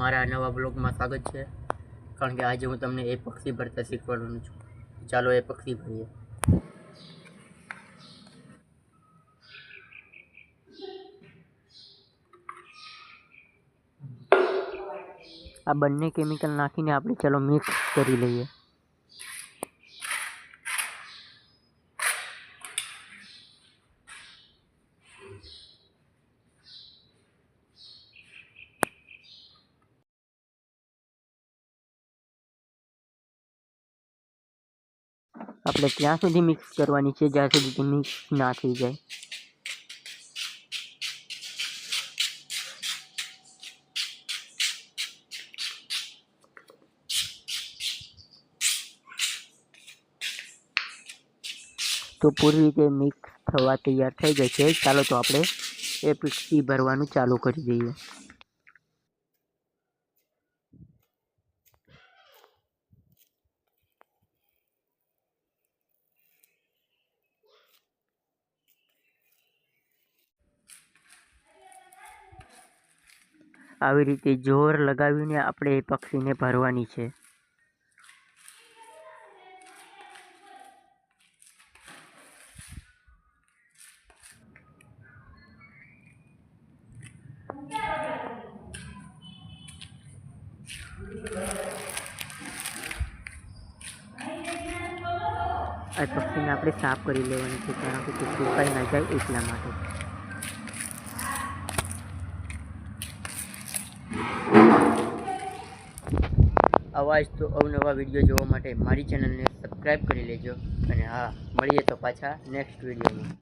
મારા નવા બ્લોગમાં સ્વાગત છે. કારણ કે આજે હું તમને એ પક્ષી ભરતા શીખવાડવાનું છું. ચાલો એ પક્ષી ભરીએ. આ બંને કેમિકલ નાખીને આપણે ચાલો મિક્સ કરી લઈએ. આપણે ત્યાં સુધી મિક્સ કરવાની છે જ્યાં સુધી તે મિક્સ ના થઈ જાય તો પૂરી રીતે મિક્સ થવા તૈયાર થઈ ગઈ છે. ચાલો તો આપણે એ પીક્ષી ભરવાનું ચાલુ કરી દઈએ. આવી રીતે જોર લગાવીને આપણે એ પક્ષીને ભરવાની છે. આ પક્ષીને આપણે સાફ કરી લેવાની છે કે તે સુકાઈ ના જાય એટલા માટે. આવા જ તો અવનવા વીડિયો જોવા માટે મારી ચેનલને સબસ્ક્રાઈબ કરી લેજો. અને હા, મળીએ તો પાછા નેક્સ્ટ વિડીયોમાં.